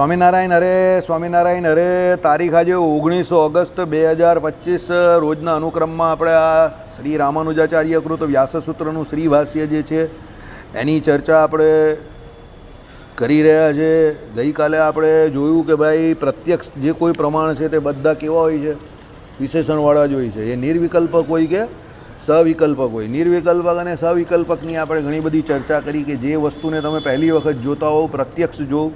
સ્વામિનારાયણ, અરે સ્વામિનારાયણ, અરે તારીખ આજે ઓગણીસો ઓગસ્ટ બે હજાર પચીસ, રોજના અનુક્રમમાં આપણે આ શ્રી રામાનુજાચાર્ય કૃત વ્યાસસૂત્રનું શ્રી ભાષ્ય જે છે, એની ચર્ચા આપણે કરી રહ્યા છે. ગઈકાલે આપણે જોયું કે ભાઈ પ્રત્યક્ષ જે કોઈ પ્રમાણ છે તે બધા કેવા હોય છે? વિશેષણવાળા જ હોય છે. એ નિર્વિકલ્પક હોય કે સવિકલ્પક હોય નિર્વિકલ્પક અને સવિકલ્પકની આપણે ઘણી બધી ચર્ચા કરી કે જે વસ્તુને તમે પહેલી વખત જોતા હોવ, પ્રત્યક્ષ જોવ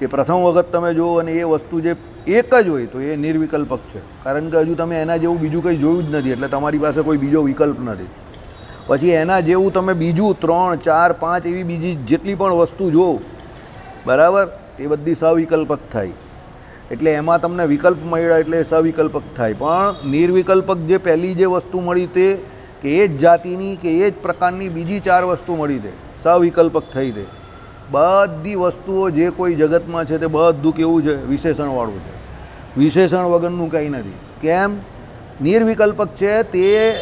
કે પ્રથમ વખત તમે જુઓ અને એ વસ્તુ જે એક જ હોય તો એ નિર્વિકલ્પક છે. કારણ કે હજુ તમે એના જેવું બીજું કંઈ જોયું જ નથી, એટલે તમારી પાસે કોઈ બીજો વિકલ્પ નથી. પછી એના જેવું તમે બીજું ત્રણ, ચાર, પાંચ એવી બીજી જેટલી પણ વસ્તુ જુઓ, બરાબર? એ બધી સવિકલ્પક થાય. એટલે એમાં તમને વિકલ્પ મળ્યા એટલે સવિકલ્પક થાય. પણ નિર્વિકલ્પક જે પહેલી જે વસ્તુ મળી તે કે એ જ જાતિની કે એ જ પ્રકારની બીજી ચાર વસ્તુ મળી તે સવિકલ્પક થઈ તે બધી વસ્તુઓ જે કોઈ જગતમાં છે તે બધું કેવું છે? વિશેષણવાળું છે. વિશેષણ વગરનું કંઈ નથી. કેમ? નિર્વિકલ્પક છે તે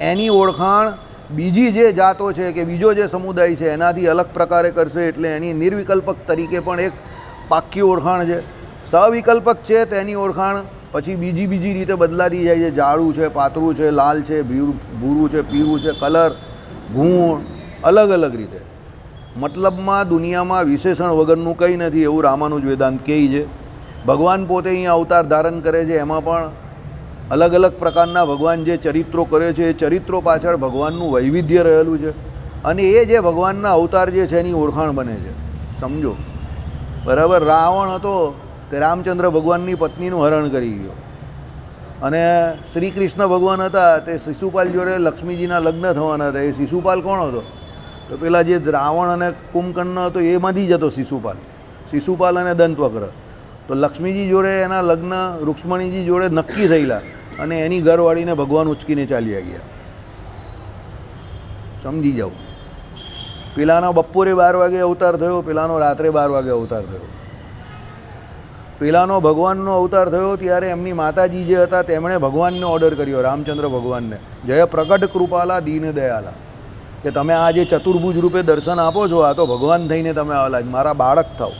એની ઓળખાણ બીજી જે જાતો છે કે બીજો જે સમુદાય છે એનાથી અલગ પ્રકારે કરશે એટલે એની નિર્વિકલ્પક તરીકે પણ એક પાક્કી ઓળખાણ છે. સવિકલ્પક છે તેની ઓળખાણ પછી બીજી બીજી રીતે બદલાતી જાય છે. જાડું છે, પાતળું છે, લાલ છે ભીરું ભૂરું છે, પીળું છે, કલર ગુણ અલગ અલગ રીતે. મતલબમાં દુનિયામાં વિશેષણ વગરનું કંઈ નથી એવું રામાનુજ વેદાંત કહે છે. ભગવાન પોતે અહીંયા અવતાર ધારણ કરે છે, એમાં પણ અલગ અલગ પ્રકારના ભગવાન જે ચરિત્રો કરે છે, એ ચરિત્રો પાછળ ભગવાનનું વૈવિધ્ય રહેલું છે. અને એ જે ભગવાનના અવતાર જે છે એની ઓળખાણ બને છે. સમજો? બરાબર? રાવણ હતો તે રામચંદ્ર ભગવાનની પત્નીનું હરણ કરી ગયો. અને શ્રી કૃષ્ણ ભગવાન હતા તે શિશુપાલ જોડે લક્ષ્મીજીના લગ્ન થવાના હતા. એ શિશુપાલ કોણ હતો? તો પેલા જે રાવણ અને કુંભકર્ણ હતો એમાંથી જ હતો શિશુપાલ. શિશુપાલ અને દંતવક્ર. તો લક્ષ્મીજી જોડે એના લગ્ન, રૂક્ષ્મણીજી જોડે નક્કી થયેલા અને એની ઘરવાળીને ભગવાન ઉચકીને ચાલ્યા ગયા. સમજી જાઓ. પેલાનો બપોરે બાર વાગે અવતાર થયો, પેલાનો રાત્રે બાર વાગે અવતાર થયો. પેલાનો ભગવાનનો અવતાર થયો ત્યારે એમની માતાજી જે હતા, તેમણે ભગવાનને ઓર્ડર કર્યો, રામચંદ્ર ભગવાનને. જય પ્રગટ કૃપાલા, દીન દયાલા. કે તમે આ જે ચતુર્ભુજ રૂપે દર્શન આપો છો, આ તો ભગવાન થઈને તમે આવેલા મારા બાળક થાવ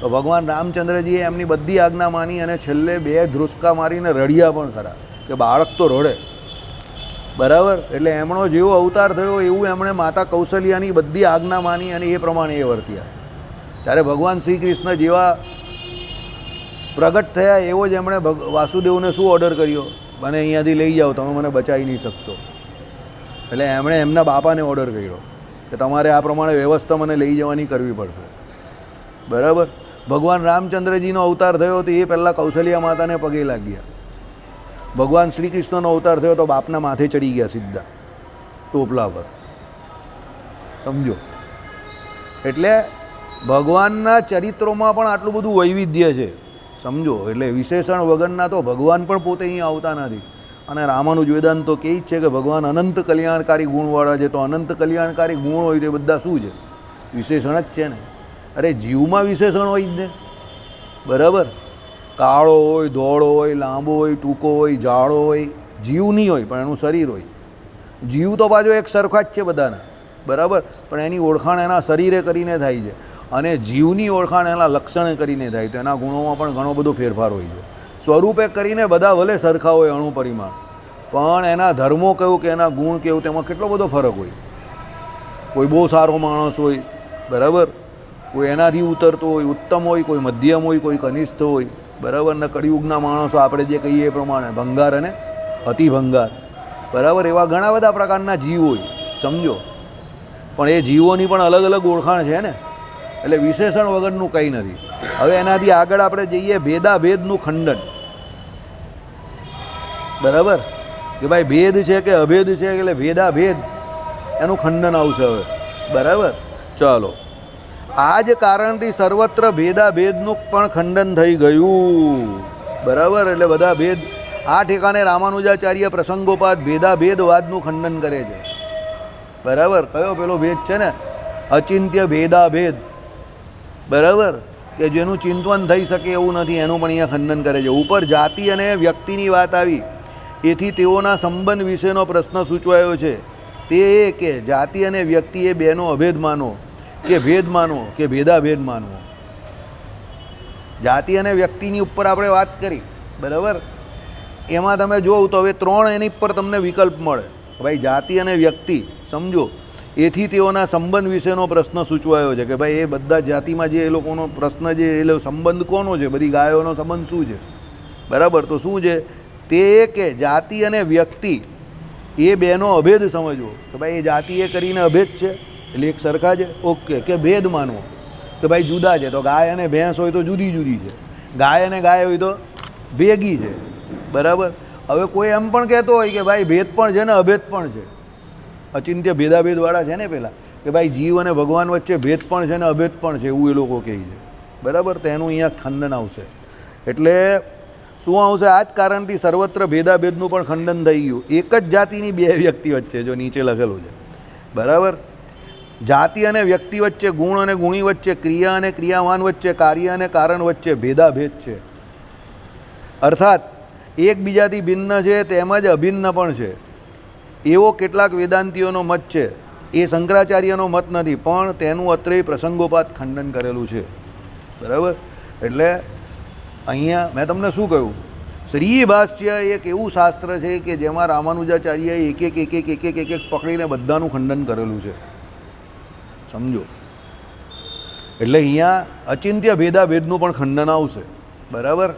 તો ભગવાન રામચંદ્રજીએ એમની બધી આજ્ઞા માની અને છેલ્લે બે ધ્રુસકા મારીને રડ્યા પણ ખરા કે બાળક તો રડે. બરાબર? એટલે એમનો જેવો અવતાર થયો એવું એમણે માતા કૌશલ્યાની બધી આજ્ઞા માની અને એ પ્રમાણે એ વર્ત્યા. ત્યારે ભગવાન શ્રી કૃષ્ણ જેવા પ્રગટ થયા એવો જ એમણે વાસુદેવને શું ઓર્ડર કર્યો? મને અહીંયાથી લઈ જાઓ, તમે મને બચાવી નહીં શકશો. એટલે એમણે એમના બાપાને ઓર્ડર કર્યો કે તમારે આ પ્રમાણે વ્યવસ્થા મને લઈ જવાની કરવી પડશે. બરાબર? ભગવાન રામચંદ્રજીનો અવતાર થયો તો એ પહેલાં કૌશલ્યા માતાને પગે લાગ્યા. ભગવાન શ્રી કૃષ્ણનો અવતાર થયો તો બાપના માથે ચડી ગયા સીધા ટોપલા પર. સમજો? એટલે ભગવાનના ચરિત્રોમાં પણ આટલું બધું વૈવિધ્ય છે. સમજો? એટલે વિશેષણ વગરના તો ભગવાન પણ પોતે અહીંયા આવતા નથી. અને રામાનું વેદાંત તો કહે છે કે ભગવાન અનંત કલ્યાણકારી ગુણવાળા છે, તો અનંત કલ્યાણકારી ગુણ હોય તે બધા શું છે? વિશેષણ જ છે ને. અરે જીવમાં વિશેષણ હોય જ ને. બરાબર? કાળો હોય, ધોળો હોય, લાંબો હોય, ટૂંકો હોય, જાડો હોય, જીવ નહીં હોય, પણ એનું શરીર હોય. જીવ તો પાછો એક સરખા જ છે બધાના. બરાબર? પણ એની ઓળખાણ એના શરીરે કરીને થાય છે. અને જીવની ઓળખાણ એના લક્ષણે કરીને થાય તો એના ગુણોમાં પણ ઘણો બધો ફેરફાર હોય છે. સ્વરૂપે કરીને બધા ભલે સરખા હોય અણુ પરિમાણ. પણ એના ધર્મો કેવું કે એના ગુણ કેવું તેમાં કેટલો બધો ફરક હોય. કોઈ બહુ સારો માણસ હોય, બરાબર? કોઈ એનાથી ઉતરતો હોય, ઉત્તમ હોય, કોઈ મધ્યમ હોય, કોઈ કનિષ્ઠ હોય, બરાબર? ને કળિયુગના માણસો આપણે જે કહીએ એ પ્રમાણે, ભંગાર અને અતિભંગાર. બરાબર? એવા ઘણા બધા પ્રકારના જીવ હોય, સમજો? પણ એ જીવોની પણ અલગ અલગ ઓળખાણ છે ને? એટલે વિશેષણ વગરનું કંઈ નથી. હવે એનાથી આગળ આપણે જઈએ ભેદાભેદનું ખંડન. બરાબર? કે ભાઈ ભેદ છે કે અભેદ છે એટલે ભેદાભેદ? એનું ખંડન આવશે હવે. બરાબર? ચાલો. આ જ કારણથી સર્વત્ર ભેદાભેદનું પણ ખંડન થઈ ગયું. બરાબર? એટલે બધા ભેદ, આ ઠેકાણે રામાનુજાચાર્ય પ્રસંગોપાત ભેદાભેદવાદનું ખંડન કરે છે. બરાબર? કયો પેલો ભેદ છે ને? અચિંત્ય ભેદાભેદ. બરાબર? કે જેનું ચિંતન થઈ શકે એવું નથી, એનું પણ અહીંયા ખંડન કરે છે. ઉપર જાતિ અને વ્યક્તિની વાત આવી. એથી તેઓના સંબંધ વિશેનો પ્રશ્ન સૂચવાયો છે. તે એ કે જાતિ અને વ્યક્તિ એ બેનો અભેદ માનો, કે ભેદ માનો, કે ભેદાભેદ માનવો જાતિ અને વ્યક્તિની ઉપર આપણે વાત કરી, બરાબર? એમાં તમે જોવું તો હવે ત્રણ એની પર તમને વિકલ્પ મળે. ભાઈ, જાતિ અને વ્યક્તિ, સમજો, એથી તેઓના સંબંધ વિશેનો પ્રશ્ન સૂચવાયો છે કે ભાઈ, એ બધા જાતિમાં જે એ લોકોનો પ્રશ્ન જે એ સંબંધ કોનો છે? બધી ગાયોનો સંબંધ શું છે? બરાબર? તો શું છે? તે કે જાતિ અને વ્યક્તિ, એ બેનો અભેદ સમજવો. કે ભાઈ એ જાતિ એ કરીને અભેદ છે? એટલે એક સરખા છે? ઓકે. કે ભેદ માનવો. કે ભાઈ જુદા છે. તો ગાય અને ભેંસ હોય તો જુદી જુદી છે. ગાય અને ગાય હોય તો ભેગી છે. બરાબર? હવે કોઈ એમ પણ કહેતો હોય કે ભાઈ ભેદ પણ છે ને અભેદ પણ છે. અચિંત્ય ભેદાભેદવાળા છે ને પેલા, કે ભાઈ જીવ અને ભગવાન વચ્ચે ભેદ પણ છે ને અભેદ પણ છે, એવું એ લોકો કહે છે. બરાબર? તો એનું અહીંયા ખંડન આવશે. એટલે શું આવશે આ જ કારણથી સર્વત્ર ભેદાભેદનું પણ ખંડન થઈ ગયું. એક જ જાતિની બે વ્યક્તિ વચ્ચે જો નીચે લખેલું છે. બરાબર? જાતિ અને વ્યક્તિ વચ્ચે ગુણ અને ગુણી વચ્ચે ક્રિયા અને ક્રિયાવાન વચ્ચે કાર્ય અને કારણ વચ્ચે ભેદાભેદ છે. અર્થાત, એકબીજાથી ભિન્ન છે, તેમજ અભિન્ન પણ છે. એવો કેટલાક વેદાંતિઓનો મત છે. એ શંકરાચાર્યનો મત નથી, પણ તેનું અત્રે પ્રસંગોપાત ખંડન કરેલું છે. બરાબર? એટલે અહીંયા મેં તમને શું કહ્યું? શ્રી ભાષ્ય એક એવું શાસ્ત્ર છે કે જેમાં રામાનુજાચાર્યએ એક એક એક એક એક એક એક એક પકડીને બધાનું ખંડન કરેલું છે. સમજો? એટલે અહીંયા અચિંત્ય ભેદાભેદનું પણ ખંડન આવશે. બરાબર?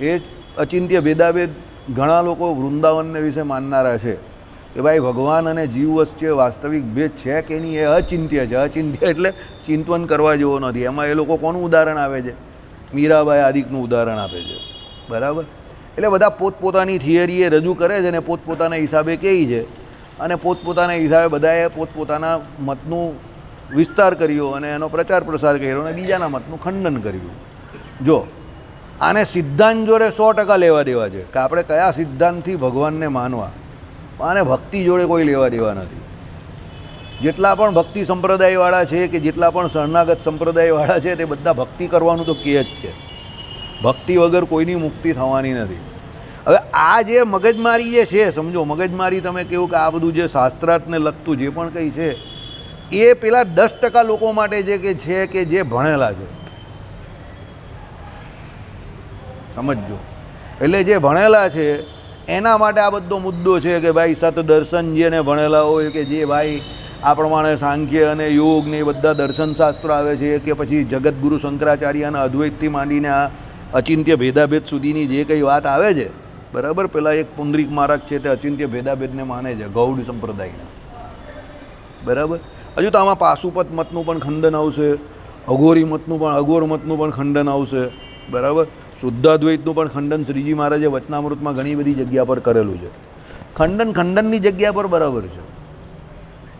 એ અચિંત્ય ભેદાભેદ ઘણા લોકો વૃંદાવનને વિશે માનનારા છે કે ભાઈ ભગવાન અને જીવ વચ્ચે વાસ્તવિક ભેદ છે કે નહીં? એ અચિંત્ય છે. અચિંત્ય એટલે ચિંતવન કરવા જેવો નથી. એમાં એ લોકો કોનું ઉદાહરણ આવે છે? મીરાબાઈ આદિકનું ઉદાહરણ આપે છે. બરાબર? એટલે બધા પોતપોતાની થિયરીએ રજૂ કરે છે અને પોતપોતાના હિસાબે કહે છે. અને પોતપોતાના હિસાબે બધાએ પોતપોતાના મતનું વિસ્તાર કર્યો અને એનો પ્રચાર પ્રસાર કર્યો અને બીજાના મતનું ખંડન કર્યું. જો, આને સિદ્ધાંત જોડે સો ટકા લેવા દેવા છે કે આપણે કયા સિદ્ધાંતથી ભગવાનને માનવા? આને ભક્તિ જોડે કોઈ લેવા દેવા નથી. જેટલા પણ ભક્તિ સંપ્રદાયવાળા છે કે જેટલા પણ શરણાગત સંપ્રદાયવાળા છે, તે બધા ભક્તિ કરવાનું તો કહે જ છે. ભક્તિ વગર કોઈની મુક્તિ થવાની નથી. હવે આ જે મગજમારી જે છે, સમજો, મગજમારી તમે કેવું કે આ બધું જે શાસ્ત્રાર્થને લગતું જે પણ કંઈ છે, એ પેલા દસ ટકા લોકો માટે જે કે છે કે જે ભણેલા છે. સમજજો. એટલે જે ભણેલા છે, એના માટે આ બધો મુદ્દો છે કે ભાઈ સત દર્શન જેને ભણેલા હોય કે જે ભાઈ આ પ્રમાણે સાંખ્ય અને યોગ ને એ બધા દર્શનશાસ્ત્રો આવે છે કે પછી જગતગુરુ શંકરાચાર્યના અદ્વૈતથી માંડીને આ અચિંત્ય ભેદાભેદ સુધીની જે કંઈ વાત આવે છે, બરાબર? પેલા એક પુંડરીક મારક છે તે અચિંત્ય ભેદાભેદને માને છે, ગૌડ સંપ્રદાયના. બરાબર? હજુ તો આમાં પાશુપત મતનું પણ ખંડન આવશે, અઘોરી મતનું પણ, અઘોર મતનું પણ ખંડન આવશે, બરાબર? શુદ્ધાદ્વૈતનું પણ ખંડન શ્રીજી મહારાજે વચનામૃતમાં ઘણી બધી જગ્યા પર કરેલું છે. ખંડન ખંડનની જગ્યા પર બરાબર છે.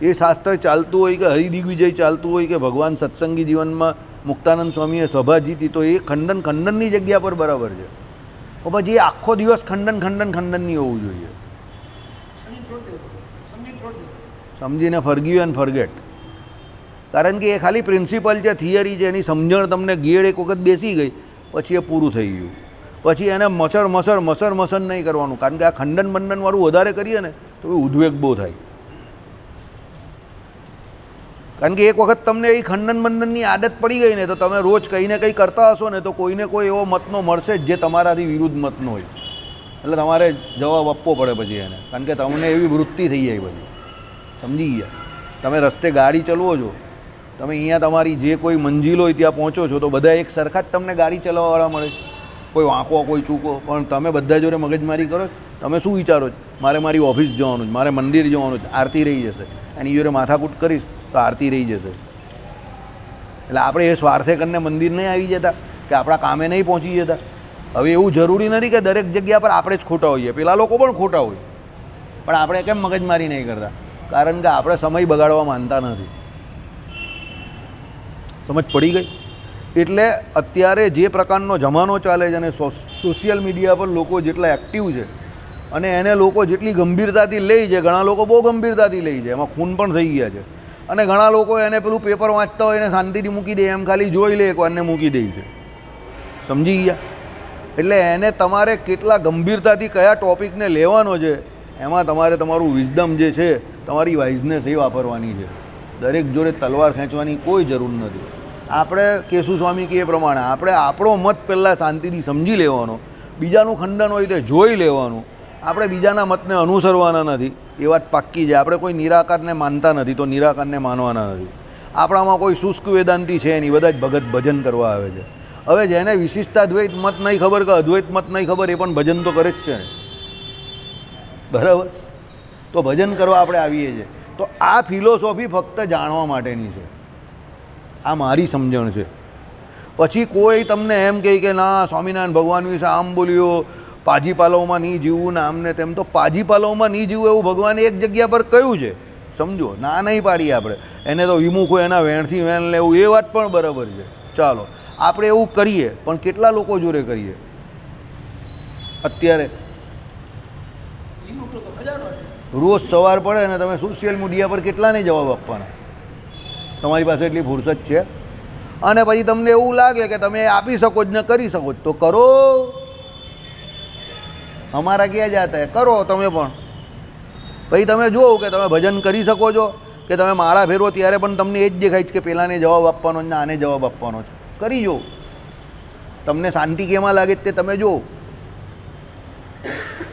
એ શાસ્ત્ર ચાલતું હોય કે હરિદિગ્વિજય ચાલતું હોય કે ભગવાન સત્સંગી જીવનમાં મુક્તાનંદ સ્વામીએ સભા જીતી તો એ ખંડન ખંડનની જગ્યા પર બરાબર છે. તો પછી એ આખો દિવસ ખંડન ખંડન ખંડનની હોવું જોઈએ. સમજીને ફરગ્યું એન્ડ ફરગેટ કારણ કે એ ખાલી પ્રિન્સિપલ છે થિયરી છે એની સમજણ તમને ગેડ એક વખત બેસી ગઈ પછી એ પૂરું થઈ ગયું. પછી એને મસર મસર મસર મસર નહીં કરવાનું. કારણ કે આ ખંડન બંડનવાળું વધારે કરીએ ને તો ઉદ્વેગ બહુ થાય. કારણ કે એક વખત તમને એ ખંડન મંડનની આદત પડી ગઈ ને, તો તમે રોજ કંઈ ને કંઈ કરતા હશો ને, તો કોઈને કોઈ એવો મતનો મળશે જ જે તમારાથી વિરુદ્ધ મતનો હોય. એટલે તમારે જવાબ આપવો પડે પછી એને. કારણ કે તમને એવી વૃત્તિ થઈ જાય પછી સમજી ગયા? તમે રસ્તે ગાડી ચલાવો છો. તમે અહીંયા તમારી જે કોઈ મંજિલ હોય ત્યાં પહોંચો છો, તો બધા એક સરખા જ તમને ગાડી ચલાવવાવાળા મળે છે. કોઈ વાંકો, કોઈ ચૂકો. પણ તમે બધા જોડે મગજમારી કરો તમે શું વિચારો છો? મારે મારી ઓફિસ જવાનું છે, મારે મંદિર જવાનું છે, આરતી રહી જશે. એની જોડે માથાકૂટ કરીશ. તો આરતી રહી જશે. એટલે આપણે એ સ્વાર્થે કરીને મંદિર નહીં આવી જતા, કે આપણા કામે નહીં પહોંચી જતા. હવે એવું જરૂરી નથી કે દરેક જગ્યા પર આપણે જ ખોટા હોઈએ. પેલા લોકો પણ ખોટા હોય. પણ આપણે કેમ મગજમારી નહીં કરતા? કારણ કે આપણે સમય બગાડવા માનતા નથી. સમજ પડી ગઈ? એટલે અત્યારે જે પ્રકારનો જમાનો ચાલે છે અને સોશિયલ મીડિયા પર લોકો જેટલા એક્ટિવ છે, અને એને લોકો જેટલી ગંભીરતાથી લે છે, ઘણા લોકો બહુ ગંભીરતાથી લે છે, એમાં ખૂન પણ થઈ ગયા છે. અને ઘણા લોકો એને પેલું પેપર વાંચતા હોય એને શાંતિથી મૂકી દે, એમ ખાલી જોઈ લે એકવારને મૂકી દે છે. સમજી ગયા? એટલે એને તમારે કેટલા ગંભીરતાથી કયા ટોપિકને લેવાનો છે, એમાં તમારે તમારું વિઝડમ જે છે, તમારી વાઇઝનેસ એ વાપરવાની છે. દરેક જોડે તલવાર ખેંચવાની કોઈ જરૂર નથી. આપણે કેશુ સ્વામી કહે એ પ્રમાણે, આપણે આપણો મત પહેલાં શાંતિથી સમજી લેવાનો, બીજાનું ખંડન હોય તે જોઈ લેવાનું આપણે બીજાના મતને અનુસરવાના નથી. એ વાત પાક્કી છે. આપણે કોઈ નિરાકારને માનતા નથી, તો નિરાકારને માનવાના નથી. આપણામાં કોઈ શુષ્ક વેદાંતિ છે નહીં. બધા જ ભગત ભજન કરવા આવે છે. હવે જેને વિશિષ્ટા દ્વૈત મત નહીં ખબર કે અદ્વૈત મત નહીં ખબર, એ પણ ભજન તો કરે જ છે બરાબર? તો ભજન કરવા આપણે આવીએ છીએ. તો આ ફિલોસોફી ફક્ત જાણવા માટેની છે. આ મારી સમજણ છે. પછી કોઈ તમને એમ કહે કે ના, સ્વામિનારાયણ ભગવાન વિશે આમ બોલ્યો પાજી પાલવમાં નહીં જીવવું ને આમને તેમ તો પાજી પાલવમાં નહીં જીવવું એવું ભગવાને એક જગ્યા પર કહ્યું છે. સમજો, ના નહીં પાડીએ આપણે. એને તો વિમુખ હોય એના વેણથી વેણ લેવું, એ વાત પણ બરાબર છે. ચાલો, આપણે એવું કરીએ, પણ કેટલા લોકો જોડે કરીએ? અત્યારે રોજ સવાર પડે ને તમે સોશિયલ મીડિયા પર કેટલાને જવાબ આપવાના? તમારી પાસે એટલી ફુરસત છે? અને પછી તમને એવું લાગે કે તમે આપી શકો જ ને કરી શકો જ. તો કરો. અમારા ક્યાં જાતા કરો તમે પણ. પછી તમે જુઓ કે તમે ભજન કરી શકો છો કે તમે માળા ફેરવો ત્યારે પણ તમને એ જ દેખાય છે કે પેલાને જવાબ આપવાનો ને આને જવાબ આપવાનો છે. કરી જુઓ. તમને શાંતિ કેમાં લાગે તે તમે જુઓ.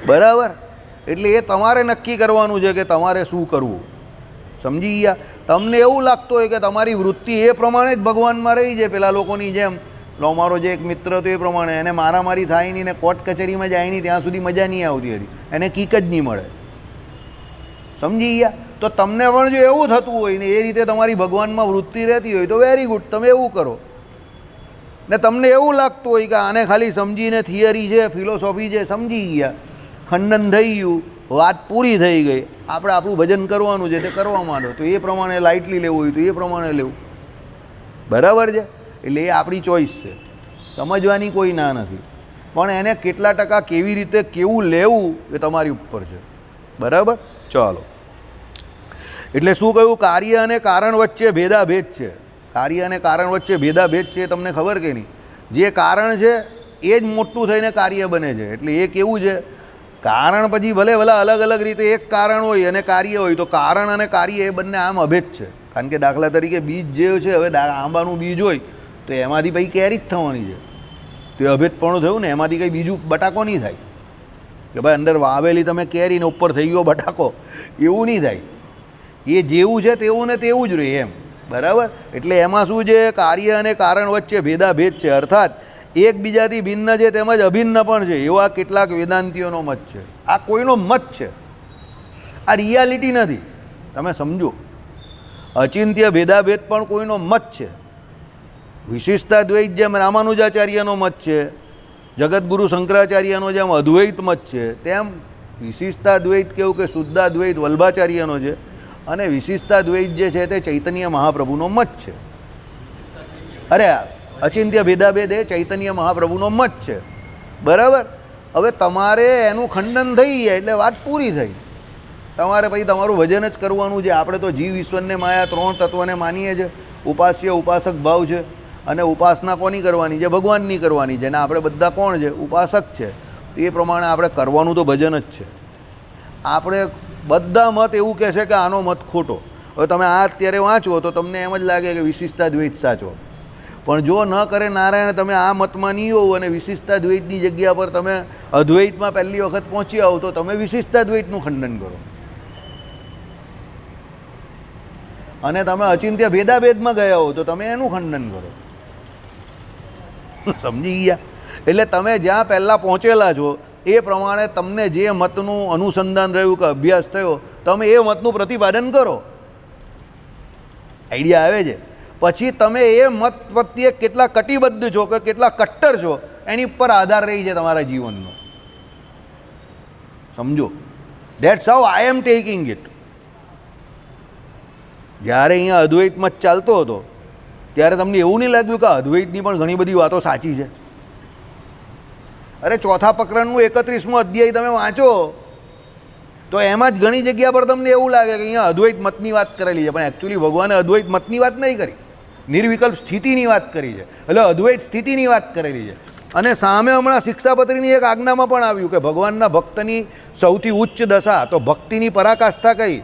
બરાબર? એટલે એ તમારે નક્કી કરવાનું છે કે તમારે શું કરવું. સમજી ગયા? તમને એવું લાગતું હોય કે તમારી વૃત્તિ એ પ્રમાણે જ ભગવાનમાં રહી છે પેલા લોકોની જેમ. લો, મારો જે એક મિત્ર હતો એ પ્રમાણે, એને મારામારી થાય નહીં ને કોર્ટ કચેરીમાં જાય નહીં, ત્યાં સુધી મજા નહીં આવતી હતી એને કીક જ નહીં મળે. સમજી ગયા? તો તમને પણ જો એવું થતું હોય ને એ રીતે તમારી ભગવાનમાં વૃત્તિ રહેતી હોય તો વેરી ગુડ તમે એવું કરો. ને તમને એવું લાગતું હોય કે આને ખાલી સમજીને થિયરી છે ફિલોસોફી છે, સમજી ગયા. ખંડન થઈ ગયું, વાત પૂરી થઈ ગઈ. આપણે આપણું ભજન કરવાનું છે તે કરવા માંડો. તો એ પ્રમાણે લાઇટલી લેવું હોય તો એ પ્રમાણે લેવું. બરાબર છે? એટલે એ આપણી ચોઈસ છે. સમજવાની કોઈ ના નથી. પણ એને કેટલા ટકા કેવી રીતે કેવું લેવું એ તમારી ઉપર છે. બરાબર? ચાલો. એટલે શું કહ્યું? કાર્ય અને કારણ વચ્ચે ભેદાભેદ છે. કાર્ય અને કારણ વચ્ચે ભેદાભેદ છે એ તમને ખબર કે નહીં? જે કારણ છે, એ જ મોટું થઈને કાર્ય બને છે. એટલે એ કેવું છે? કારણ પછી ભલે ભલે અલગ અલગ રીતે એક કારણ હોય અને કાર્ય હોય, તો કારણ અને કાર્ય એ બંને આમ અભેદ છે. કારણ કે દાખલા તરીકે બીજ જે છે, હવે આંબાનું બીજ હોય તો એમાંથી પછી કેરી જ થવાની છે. તો એ અભેદપણું થયું ને, એમાંથી કંઈ બીજું બટાકો નહીં થાય. કે ભાઈ અંદર વાવેલી તમે કેરીને ઉપર થઈ ગયો બટાકો, એવું નહીં થાય. એ જેવું છે તેવું ને તેવું જ રહે એમ. બરાબર? એટલે એમાં શું છે, કાર્ય અને કારણ વચ્ચે ભેદાભેદ છે. અર્થાત, એકબીજાથી ભિન્ન છે તેમજ અભિન્ન પણ છે. એવા કેટલાક વેદાંતિઓનો મત છે. આ કોઈનો મત છે. આ રિયાલિટી નથી. તમે સમજો. અચિંત્ય ભેદાભેદ પણ કોઈનો મત છે. વિશિષ્ટા દ્વૈત જેમ રામાનુજાચાર્યનો મત છે જગતગુરુ શંકરાચાર્યનો જેમ અદ્વૈત મત છે, તેમ વિશિષ્ટા દ્વૈત કેવું કે શુદ્ધા દ્વૈત વલ્ભાચાર્યનો છે અને વિશિષ્ટા દ્વૈત જે છે તે ચૈતન્ય મહાપ્રભુનો મત છે. અરે, અચિંત્ય ભેદાભેદ એ ચૈતન્ય મહાપ્રભુનો મત છે. બરાબર? હવે તમારે એનું ખંડન થઈ જાય એટલે વાત પૂરી થઈ. તમારે પછી તમારું ભજન જ કરવાનું છે. આપણે તો જીવ, ઈશ્વરને માયા ત્રણ તત્વને માનીએ છીએ. ઉપાસ્ય, ઉપાસક, ભાવ છે. અને ઉપાસના કોની કરવાની છે? ભગવાનની કરવાની છે. અને આપણે બધા કોણ છે? ઉપાસક છે. એ પ્રમાણે આપણે કરવાનું તો ભજન જ છે. આપણે બધા મત એવું કહે છે કે આનો મત ખોટો. હવે તમે આ અત્યારે વાંચો તો તમને એમ જ લાગે કે વિશિષ્ટા દ્વૈત સાચો. પણ જો ન કરે નારાયણ, તમે આ મતમાં નહીં હોવ અને વિશિષ્ટા દ્વૈતની જગ્યા પર તમે અદ્વૈતમાં પહેલી વખત પહોંચી આવો તો તમે વિશિષ્ટા દ્વૈતનું ખંડન કરો. અને તમે અચિંત્ય ભેદાભેદમાં ગયા હો તો તમે એનું ખંડન કરો. સમજી ગયા. એટલે તમે જ્યાં પહેલાં પહોંચેલા છો, એ પ્રમાણે તમને જે મતનું અનુસંધાન રહ્યું કે અભ્યાસ થયો, તમે એ મતનું પ્રતિપાદન કરો. આઈડિયા આવે છે. પછી તમે એ મત પ્રત્યે કેટલા કટિબદ્ધ છો કે કેટલા કટ્ટર છો, એની પર આધાર રહી છે તમારા જીવનનો. સમજો? That's how I am taking it જ્યારે અહીંયા અદ્વૈત મત ચાલતો હતો ત્યારે તમને એવું નહીં લાગ્યું કે અદ્વૈતની પણ ઘણી બધી વાતો સાચી છે? અરે ચોથા પ્રકરણનું એકત્રીસમો અધ્યાય તમે વાંચો, તો એમાં જ ઘણી જગ્યા પર તમને એવું લાગે કે અહીંયા અદ્વૈત મતની વાત કરેલી છે, પણ એકચ્યુઅલી ભગવાને અદ્વૈત મતની વાત નહીં કરી. નિર્વિકલ્પ સ્થિતિની વાત કરી છે. એટલે અદ્વૈત સ્થિતિની વાત કરેલી છે. અને સામે હમણાં શિક્ષાપત્રીની એક આજ્ઞામાં પણ આવ્યું કે ભગવાનના ભક્તની સૌથી ઉચ્ચ દશા, તો ભક્તિની પરાકાષ્ઠા કઈ?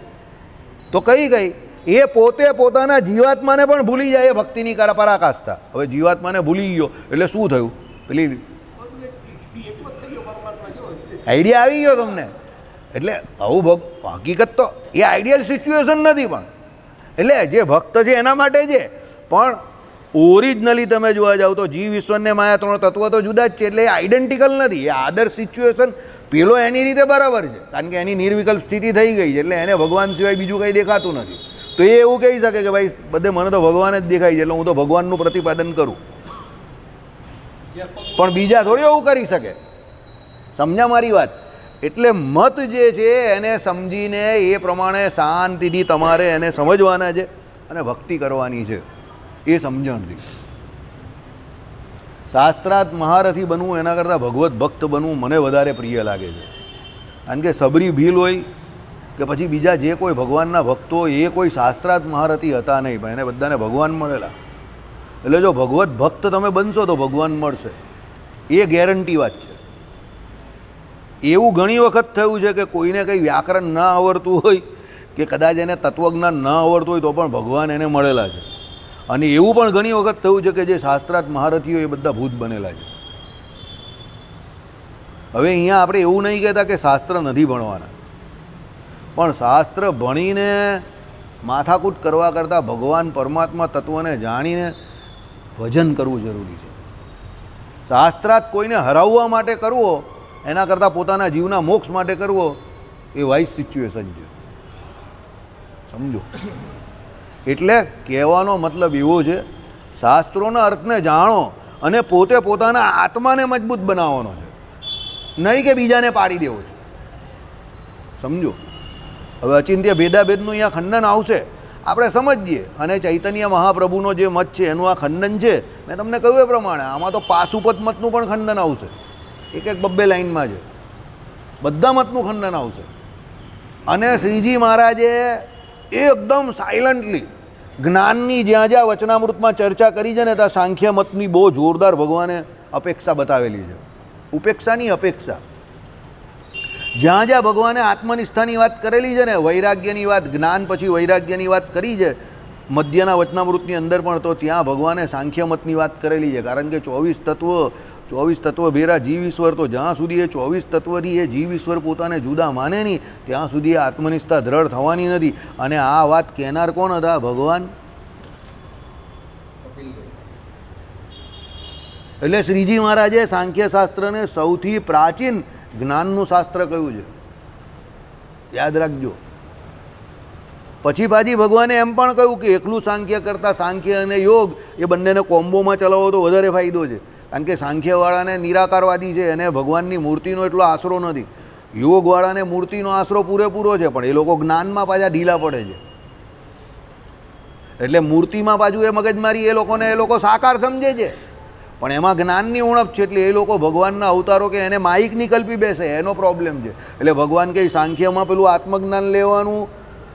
તો કઈ ગઈ? એ પોતે પોતાના જીવાત્માને પણ ભૂલી જાય એ ભક્તિની કરા પરાકાષ્ઠા. હવે જીવાત્માને ભૂલી ગયો એટલે શું થયું? પેલી. આઈડિયા આવી ગયો તમને? એટલે આવું ભગ હકીકત તો એ આઈડિયલ સિચ્યુએશન નથી પણ. એટલે જે ભક્ત છે એના માટે છે. પણ ઓરિજિનલી તમે જોવા જાઓ તો જીવ ઈશ્વરને માયા ત્રણ તત્વો તો જુદા જ છે. એટલે એ આઈડેન્ટિકલ નથી. એ આદર્શ સિચ્યુએશન પેલો એની રીતે બરાબર છે. કારણ કે એની નિર્વિકલ્પ સ્થિતિ થઈ ગઈ છે. એટલે એને ભગવાન સિવાય બીજું કંઈ દેખાતું નથી. તો એ એવું કહી શકે કે ભાઈ, બધે મને તો ભગવાન જ દેખાય છે, એટલે હું તો ભગવાનનું પ્રતિપાદન કરું. પણ બીજા થોડી એવું કરી શકે. સમજ્યા મારી વાત? એટલે મત જે છે, એને સમજીને એ પ્રમાણે શાંતિથી તમારે એને સમજવાના છે અને ભક્તિ કરવાની છે. એ સમજણથી. શાસ્ત્રાર્થ મહારથી બનવું એના કરતાં ભગવત ભક્ત બનવું મને વધારે પ્રિય લાગે છે. કારણ કે સબરી ભીલ હોય કે પછી બીજા જે કોઈ ભગવાનના ભક્તો એ કોઈ શાસ્ત્રાર્થ મહારથી હતા નહીં, પણ એને બધાને ભગવાન મળેલા. એટલે જો ભગવત ભક્ત તમે બનશો તો ભગવાન મળશે. એ ગેરંટી વાત છે. એવું ઘણી વખત થયું છે કે કોઈને કંઈ વ્યાકરણ ના આવડતું હોય, કે કદાચ એને તત્વજ્ઞાન ન આવડતું હોય તો પણ ભગવાન એને મળેલા છે. અને એવું પણ ઘણી વખત થયું છે કે જે શાસ્ત્રાર્થ મહારથીઓ એ બધા ભૂત બનેલા છે. હવે અહીંયા આપણે એવું નહીં કહેતા કે શાસ્ત્ર નથી ભણવાના. પણ શાસ્ત્ર ભણીને માથાકૂટ કરવા કરતાં ભગવાન પરમાત્મા તત્વને જાણીને ભજન કરવું જરૂરી છે. શાસ્ત્રાત કોઈને હરાવવા માટે કરવો, એના કરતાં પોતાના જીવના મોક્ષ માટે કરવો, એ વાઇસ સિચ્યુએશન છે. સમજો? એટલે કહેવાનો મતલબ એવો છે, શાસ્ત્રોના અર્થને જાણો અને પોતે પોતાના આત્માને મજબૂત બનાવવાનો છે. નહીં કે બીજાને પાડી દેવો છે. સમજો? હવે અચિંત્ય ભેદાભેદનું અહીંયા ખંડન આવશે. આપણે સમજીએ. અને ચૈતન્ય મહાપ્રભુનો જે મત છે, એનું આ ખંડન છે, મેં તમને કહ્યું એ પ્રમાણે, આમાં તો પાશુપત મતનું પણ ખંડન આવશે. એક એક બબ્બે લાઇનમાં છે. બધા મતનું ખંડન આવશે. અને શ્રીજી મહારાજે એકદમ સાયલન્ટલી જ્ઞાનની જ્યાં જ્યાં વચનામૃતમાં ચર્ચા કરી છે ને, ત્યાં સાંખ્ય મતની બહુ જોરદાર ભગવાને અપેક્ષા બતાવેલી છે. ઉપેક્ષાની અપેક્ષા. જ્યાં જ્યાં ભગવાને આત્મનિષ્ઠાની વાત કરેલી છે ને, વૈરાગ્યની વાત, જ્ઞાન પછી વૈરાગ્યની વાત કરી છે, મધ્યના વચનામૃતની અંદર પણ તો ત્યાં ભગવાને સાંખ્ય મતની વાત કરેલી છે. કારણ કે ચોવીસ તત્વ ચોવીસ તત્વ ભેરા જીવ ઈશ્વર, તો જ્યાં સુધી એ ચોવીસ તત્વથી એ જીવ ઈશ્વર પોતાને જુદા માને નહીં, ત્યાં સુધી એ આત્મનિષ્ઠા દ્રઢ થવાની નથી. અને આ વાત કહેનાર કોણ હતા? ભગવાન? એટલે શ્રીજી મહારાજે સાંખ્યશાસ્ત્રને સૌથી પ્રાચીન જ્ઞાનનું શાસ્ત્ર કયું છે? યાદ રાખજો. પછી પાછી ભગવાને એમ પણ કહ્યું કે એકલું સાંખ્ય કરતાં સાંખ્ય અને યોગ એ બંનેને કોમ્બોમાં ચલાવો તો વધારે ફાયદો છે. કારણ કે સાંખ્યવાળાને નિરાકારવાદી છે એને ભગવાનની મૂર્તિનો એટલો આશરો નથી. યોગવાળાને મૂર્તિનો આશરો પૂરેપૂરો છે, પણ એ લોકો જ્ઞાનમાં પાછા ઢીલા પડે છે. એટલે મૂર્તિમાં પાછું એ મગજમારી એ લોકોને એ લોકો સાકાર સમજે છે. પણ એમાં જ્ઞાનની ઉણપ છે એટલે એ લોકો ભગવાનના અવતારો કે એને માઇકની કલ્પી બેસે, એનો પ્રોબ્લેમ છે. એટલે ભગવાન કે સાંખ્યમાં પેલું આત્મજ્ઞાન લેવાનું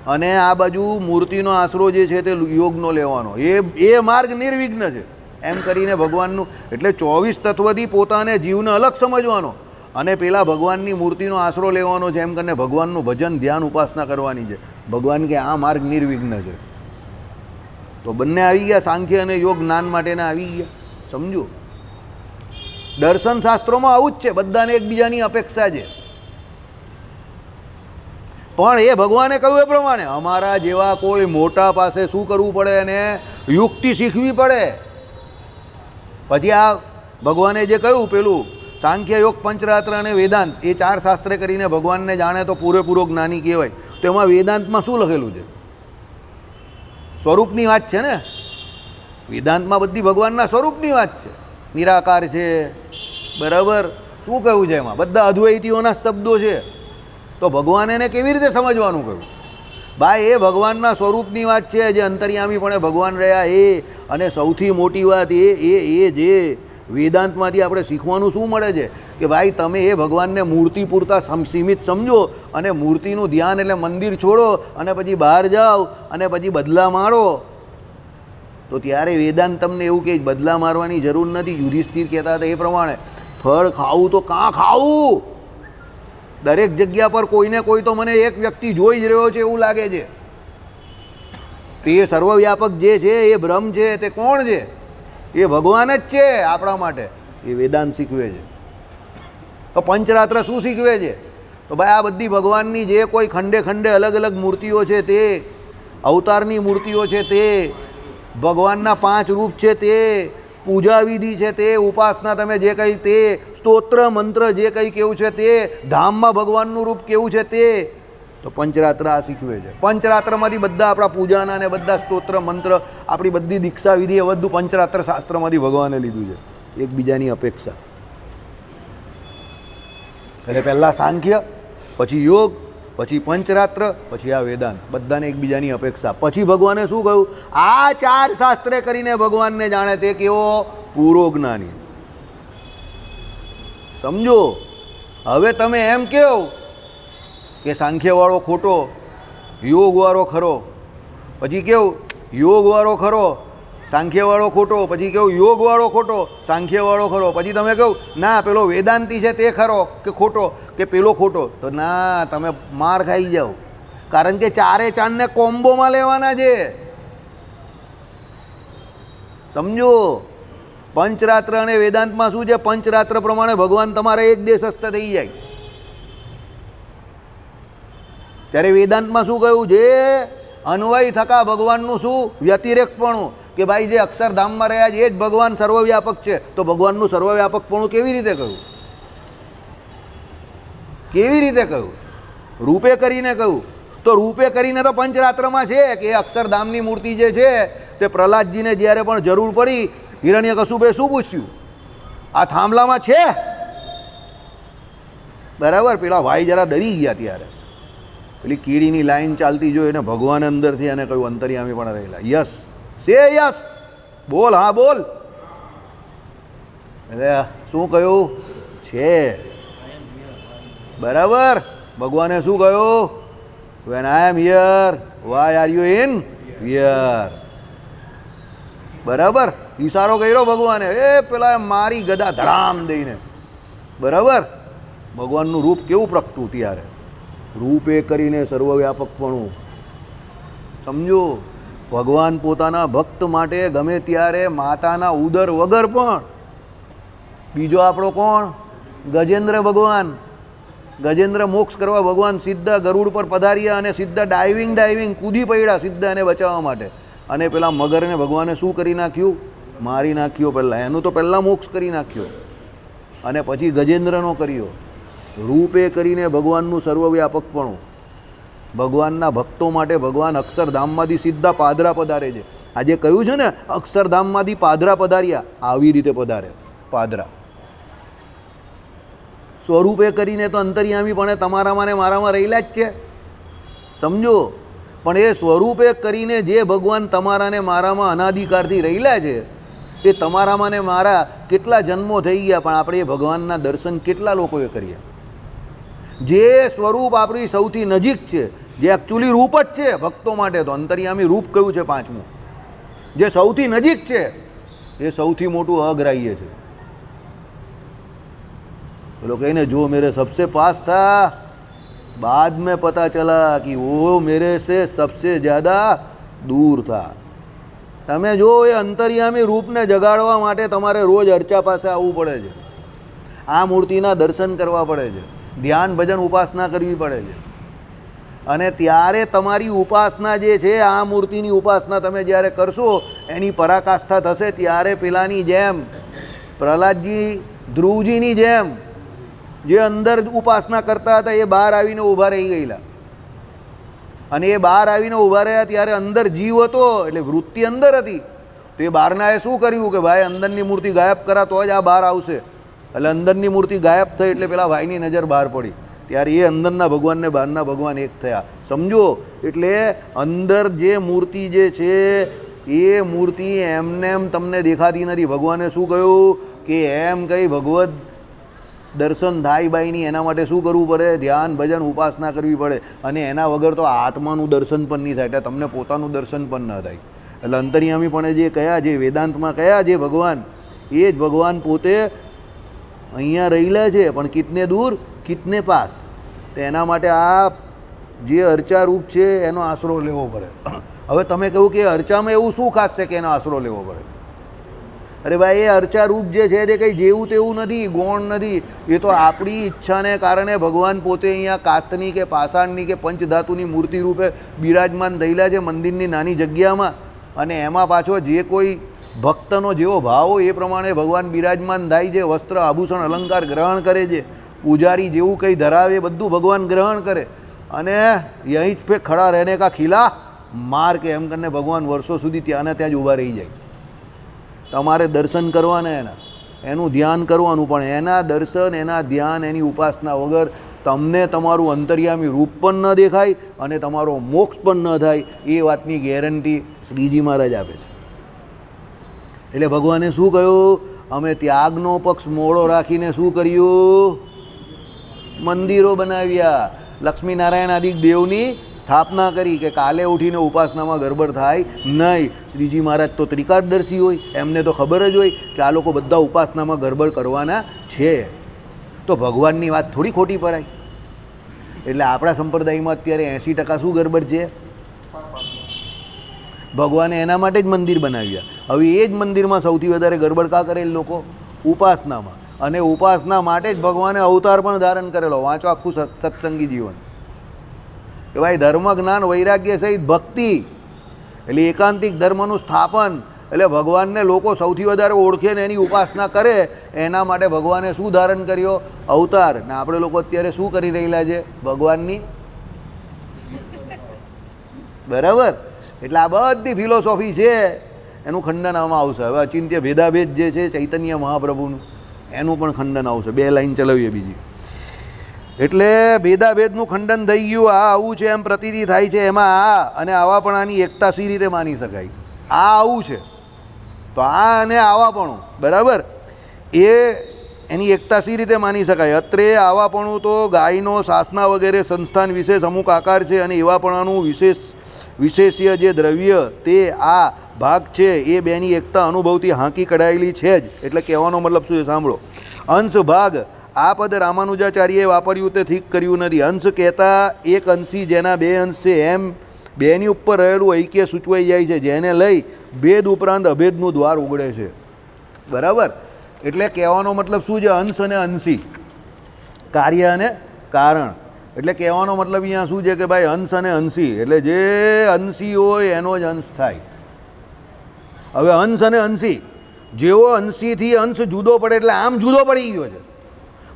અને આ બાજુ મૂર્તિનો આશરો જે છે તે યોગનો લેવાનો. એ એ માર્ગ નિર્વિઘ્ન છે. એમ કરીને ભગવાનનું, એટલે ચોવીસ તત્વથી પોતાને જીવને અલગ સમજવાનો અને પેલા ભગવાનની મૂર્તિનો આશરો લેવાનો છે એમ કરીને ભગવાનનું ભજન ધ્યાન ઉપાસના કરવાની છે. ભગવાન કે આ માર્ગ નિર્વિઘ્ન છે. તો બંને આવી ગયા, સાંખ્ય અને યોગ જ્ઞાન માટેના આવી ગયા. સમજો. દર્શન શાસ્ત્રોમાં આવું જ છે, બધાને એકબીજાની અપેક્ષા છે. પણ એ ભગવાને કહ્યું એ પ્રમાણે, અમારા જેવા કોઈ મોટા પાસે શું કરવું પડે અને યુક્તિ શીખવી પડે? પછી આ ભગવાને જે કહ્યું પેલું, સાંખ્ય યોગ, પંચરાત્ર અને વેદાંત, એ ચાર શાસ્ત્રે કરીને ભગવાનને જાણે તો પૂરેપૂરો જ્ઞાની કહેવાય. તો એમાં વેદાંતમાં શું લખેલું છે? સ્વરૂપની વાત છે ને? વેદાંતમાં બધી ભગવાનના સ્વરૂપની વાત છે. નિરાકાર છે. બરાબર? શું કહ્યું છે એમાં? બધા અદ્વૈતીઓના શબ્દો છે. તો ભગવાન એને કેવી રીતે સમજવાનું કહ્યું? ભાઈ, એ ભગવાનના સ્વરૂપની વાત છે જે અંતર્યામીપણે ભગવાન રહ્યા એ. અને સૌથી મોટી વાત એ એ એ જે વેદાંતમાંથી આપણે શીખવાનું શું મળે છે? કે ભાઈ, તમે એ ભગવાનને મૂર્તિ પૂરતા સમ- સીમિત સમજો અને મૂર્તિનું ધ્યાન એટલે મંદિર છોડો અને પછી બહાર જાઓ અને પછી બદલા મારો તો ત્યારે વેદાંત તમને એવું કે બદલા મારવાની જરૂર નથી. યુધિષ્ઠિર કહેતા હતા એ પ્રમાણે, ફળ ખાવું તો કાં ખાવું? દરેક જગ્યા પર કોઈને કોઈ તો મને એક વ્યક્તિ જોઈ જ રહ્યો છે એવું લાગે છે. તે સર્વવ્યાપક જે છે, એ બ્રહ્મ છે, તે કોણ છે? એ ભગવાન જ છે આપણા માટે, એ વેદાંત શીખવે છે. તો પંચરાત્ર શું શીખવે છે? તો ભાઈ આ બધી ભગવાનની જે કોઈ ખંડે ખંડે અલગ અલગ મૂર્તિઓ છે તે, અવતારની મૂર્તિઓ છે તે ભગવાનના પાંચ રૂપ છે તે પૂજા વિધિ છે તે, ઉપાસના તમે જે કંઈ તે, સ્તોત્ર મંત્ર જે કંઈ કેવું છે તે, ધામમાં ભગવાનનું રૂપ કેવું છે તે, તો પંચરાત્ર આ શીખવે છે. પંચરાત્રમાંથી બધા આપણા પૂજાના ને બધા સ્તોત્ર મંત્ર, આપણી બધી દીક્ષા વિધિ એ બધું પંચરાત્ર શાસ્ત્રમાંથી ભગવાને લીધું છે. એકબીજાની અપેક્ષા. એટલે પહેલાં સાંખ્ય, પછી યોગ પછી પંચરાત્ર, પછી આ વેદાંત. બધાને એકબીજાની અપેક્ષા. પછી ભગવાને શું કહ્યું? આ ચાર શાસ્ત્રે કરીને ભગવાનને જાણે તે કેવો? પૂરો જ્ઞાની. સમજો? હવે તમે એમ કહો કે સાંખ્યવાળો ખોટો, યોગવાળો ખરો. પછી કેવું? યોગવાળો ખરો. સાંખ્યવાળો ખોટો, પછી કેવું યોગવાળો ખોટો, સાંખ્યવાળો ખરો. પછી તમે કહું, ના, પેલો વેદાંતિ છે તે ખરો કે ખોટો, કે પેલો ખોટો? તો ના, તમે માર ખાઈ જાઓ. કારણ કે ચારે ચાંદને કોમ્બોમાં લેવાના છે. સમજો? પંચરાત્ર અને વેદાંતમાં શું છે? પંચરાત્ર પ્રમાણે ભગવાન તમારે એક દેશ અસ્ત થઈ જાય. ત્યારે વેદાંતમાં શું કહ્યું છે? અન્વય થકા ભગવાનનું શું? વ્યતિરેકપણું. કે ભાઈ જે અક્ષરધામમાં રહ્યા છે, એ જ ભગવાન સર્વવ્યાપક છે. તો ભગવાનનું સર્વવ્યાપકપણું કેવી રીતે કહ્યું? કેવી રીતે કહ્યું? રૂપે કરીને કહ્યું. તો રૂપે કરીને તો પંચરાત્રમાં છે કે એ અક્ષરધામની મૂર્તિ જે છે, તે પ્રહલાદજીને જ્યારે પણ જરૂર પડી, હિરણ્ય કશુભે શું પૂછ્યું? આ થાંભલામાં છે? બરાબર, પેલા ભાઈ જરા ડરી ગયા ત્યારે. પેલી કીડીની લાઈન ચાલતી જોઈ અને ભગવાન અંદરથી અને કહ્યું અંતરિયામી પણ રહેલા. યસ. સે યસ બોલ, હા, બોલ. એટલે શું કહ્યું? છે. બરાબર. ભગવાને શું કહ્યું? When I am here why are you in here બરાબર. ઈશારો કર્યો ભગવાને. એ પેલા મારી ગદા ધડામ દઈને. બરાબર. ભગવાનનું રૂપ કેવું પ્રગટું ત્યારે? રૂપે કરીને સર્વવ્યાપકપણું. સમજો? ભગવાન પોતાના ભક્ત માટે ગમે ત્યારે માતાના ઉદર વગર પણ. બીજો આપણો કોણ? ગજેન્દ્ર ભગવાન. ગજેન્દ્ર મોક્ષ કરવા ભગવાન સીધા ગરુડ પર પધાર્યા અને સીધા ડાઇવિંગ ડાઇવિંગ કૂદી પડ્યા સીધા એને બચાવવા માટે. અને પેલા મગરને ભગવાને શું કરી નાખ્યું? મારી નાખ્યો પહેલાં. એનું તો પહેલાં મોક્ષ કરી નાખ્યો. અને પછી ગજેન્દ્રનો કર્યો. રૂપે કરીને ભગવાનનું સર્વવ્યાપકપણું. ભગવાનના ભક્તો માટે ભગવાન અક્ષરધામમાંથી સીધા પાદરા પધારે છે. આજે કહ્યું છે ને, અક્ષરધામમાંથી પાદરા પધાર્યા, આવી રીતે પધારે. પાદરા. સ્વરૂપે કરીને તો અંતર્યામીપણે તમારામાં ને મારામાં રહેલા જ છે. સમજો? પણ એ સ્વરૂપે કરીને જે ભગવાન તમારાને મારામાં અનાધિકારથી રહેલા છે, એ તમારામાં ને મારા કેટલા જન્મો થઈ ગયા, પણ આપણે એ ભગવાનના દર્શન કેટલા લોકોએ કર્યા? જે સ્વરૂપ આપણી સૌથી નજીક છે, જે એકચ્યુઅલી રૂપ જ છે, ભક્તો માટે તો અંતરિયામી રૂપ કયું છે પાંચમું? જે સૌથી નજીક છે, એ સૌથી મોટું અગ્રાહ્ય છે. પેલો કહીને, જો મેરે સબસે પાસ થા, બાદ મેં પતા ચલા કે વો મેરે સે સબસે જ્યાદા દૂર થા. તમે જો એ અંતરિયામી રૂપને જગાડવા માટે તમારે રોજ અર્ચા પાસે આવવું પડે છે. આ મૂર્તિના દર્શન કરવા પડે છે. ધ્યાન ભજન ઉપાસના કરવી પડે છે. અને ત્યારે તમારી ઉપાસના જે છે, આ મૂર્તિની ઉપાસના તમે જ્યારે કરશો, એની પરાકાષ્ઠા થશે ત્યારે પેલાની જેમ, પ્રહલાદજી ધ્રુવજીની જેમ, જે અંદર ઉપાસના કરતા હતા, એ બહાર આવીને ઊભા રહી ગયેલા. અને એ બહાર આવીને ઊભા રહ્યા ત્યારે અંદર જીવ હતો, એટલે વૃત્તિ અંદર હતી. તો એ બહારનાએ શું કર્યું કે ભાઈ, અંદરની મૂર્તિ ગાયબ કરા, તો જ આ બહાર આવશે. એટલે અંદરની મૂર્તિ ગાયબ થઈ એટલે પેલા ભાઈની નજર બહાર પડી. ત્યારે એ અંદરના ભગવાન ને બહારના ભગવાન એક થયા. સમજો? એટલે અંદર જે મૂર્તિ જે છે, એ મૂર્તિ એમને એમ તમને દેખાતી નથી. ભગવાને શું કહ્યું? કે એમ કંઈ ભગવદ્ દર્શન થાય બાઈની એના માટે શું કરવું પડે? ધ્યાન, ભજન, ઉપાસના કરવી પડે. અને એના વગર તો આત્માનું દર્શન પણ નહીં થાય. એટલે તમને પોતાનું દર્શન પણ ન થાય. એટલે અંતરિયામી પણ જે કયા, જે વેદાંતમાં કયા જે ભગવાન, એ જ ભગવાન પોતે અહીંયા રહેલા છે, પણ કિતને દૂર, કિતને પાસ. તો એના માટે આ જે અર્ચા રૂપ છે, એનો આશરો લેવો પડે. હવે તમે કહ્યું કે અર્ચામાં એવું શું ખાસ છે કે એનો આશરો લેવો પડે? અરે ભાઈ, એ અર્ચા રૂપ જે છે, તે કંઈ જેવું તેવું નથી, ગૌણ નથી. એ તો આપણી ઈચ્છાને કારણે ભગવાન પોતે અહીંયા કાસ્તની કે પાષાણની કે પંચધાતુની મૂર્તિ રૂપે બિરાજમાન થયેલા છે મંદિરની નાની જગ્યામાં. અને એમાં પાછો જે કોઈ ભક્તનો જેવો ભાવ હોય એ પ્રમાણે ભગવાન બિરાજમાન થાય છે, વસ્ત્ર, આભૂષણ, અલંકાર ગ્રહણ કરે છે. પૂજારી જેવું કંઈ ધરાવે બધું ભગવાન ગ્રહણ કરે. અને યહીં જ પે ખડા રહેને કા ખીલા માર કે એમ કરીને ભગવાન વર્ષો સુધી ત્યાંને ત્યાં જ ઊભા રહી જાય. તમારે દર્શન કરવાના એના. એનું ધ્યાન કરવાનું પણ એના દર્શન, એના ધ્યાન, એની ઉપાસના વગર તમને તમારું અંતર્યામી રૂપ પણ ન દેખાય અને તમારો મોક્ષ પણ ન થાય એ વાતની ગેરંટી શ્રીજી મહારાજ આપે છે. એટલે ભગવાને શું કહ્યું? અમે ત્યાગનો પક્ષ મોડો રાખીને શું કર્યું? મંદિરો બનાવ્યા. લક્ષ્મીનારાયણ આદિ દેવની સ્થાપના કરી કે કાલે ઉઠીને ઉપાસનામાં ગરબડ થાય. નહીં, શ્રીજી મહારાજ તો ત્રિકાળદર્શી હોય. એમને તો ખબર જ હોય કે આ લોકો બધા ઉપાસનામાં ગરબડ કરવાના છે. તો ભગવાનની વાત થોડી ખોટી પડાય. એટલે આપણા સંપ્રદાયમાં અત્યારે એંસી ટકા શું ગરબડ છે? ભગવાને એના માટે જ મંદિર બનાવ્યા. હવે એ જ મંદિરમાં સૌથી વધારે ગરબડ કા કરેલ લોકો? ઉપાસનામાં. અને ઉપાસના માટે જ ભગવાને અવતાર પણ ધારણ કરેલો. વાંચો આખું સત- સત્સંગી જીવન. કે ભાઈ ધર્મ, જ્ઞાન, વૈરાગ્ય સહિત ભક્તિ. એટલે એકાંતિક ધર્મનું સ્થાપન. એટલે ભગવાનને લોકો સૌથી વધારે ઓળખે ને એની ઉપાસના કરે, એના માટે ભગવાને શું ધારણ કર્યો? અવતાર. ને આપણે લોકો અત્યારે શું કરી રહેલા છે? ભગવાનની? બરાબર? એટલે આ બધી ફિલોસોફી છે, એનું ખંડન આમાં આવશે. હવે અચિંત્ય ભેદાભેદ જે છે, ચૈતન્ય મહાપ્રભુનું, એનું પણ ખંડન આવશે. બે લાઈન ચલાવીએ બીજી. એટલે ભેદાભેદનું ખંડન થઈ ગયું, આ આવું છે, એમ પ્રતીતિ થાય છે એમાં આ, અને આવા પણ આની એકતા સી રીતે માની શકાય. આ આવું છે. તો આ અને આવાપણું, બરાબર? એ એની એકતા સી રીતે માની શકાય. અત્રે આવાપણું તો ગાયનો, સાસના વગેરે સંસ્થાન વિશેષ અમુક આકાર છે, અને એવાપણાનું વિશેષ વિશેષીય જે દ્રવ્ય તે આ ભાગ છે, એ બેની એકતા અનુભવથી હાંકી કઢાયેલી છે જ. એટલે કહેવાનો મતલબ શું છે સાંભળો? અંશ ભાગ આ પદ રામાનુજાચાર્યએ વાપર્યું તે ઠીક કર્યું નથી. અંશ કહેતા એક અંશી જેના બે અંશ છે એમ બેની ઉપર રહેલું ઐક્ય સૂચવાઈ જાય છે, જેને લઈ ભેદ ઉપરાંત અભેદનું દ્વાર ઉગડે છે. બરાબર? એટલે કહેવાનો મતલબ શું છે? અંશ અને અંશી. કાર્ય અને કારણ. એટલે કહેવાનો મતલબ અહીંયા શું છે કે ભાઈ અંશ અને અંશી, એટલે જે અંશી હોય એનો જ અંશ થાય. હવે અંશ અને અંશી, જેવો અંશીથી અંશ જુદો પડે એટલે આમ જુદો પડી ગયો છે.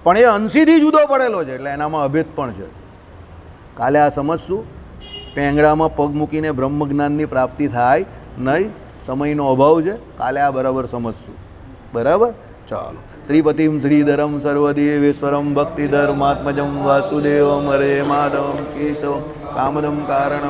પણ એ અંશીથી જુદો પડેલો છે, એટલે એનામાં અભેદ પણ છે. કાલે આ સમજશું પેંગડામાં પગ મૂકીને બ્રહ્મજ્ઞાનની પ્રાપ્તિ થાય નહીં, સમયનો અભાવ છે, કાલે આ બરાબર સમજશું. બરાબર? ચાલો. શ્રીપતિમ શ્રીધરમ સર્વદેવેશ્વરમ ભક્તિધર્માત્મજમ વાસુદેવમ હરે માધવમ કેશવ કામદમ કારણમ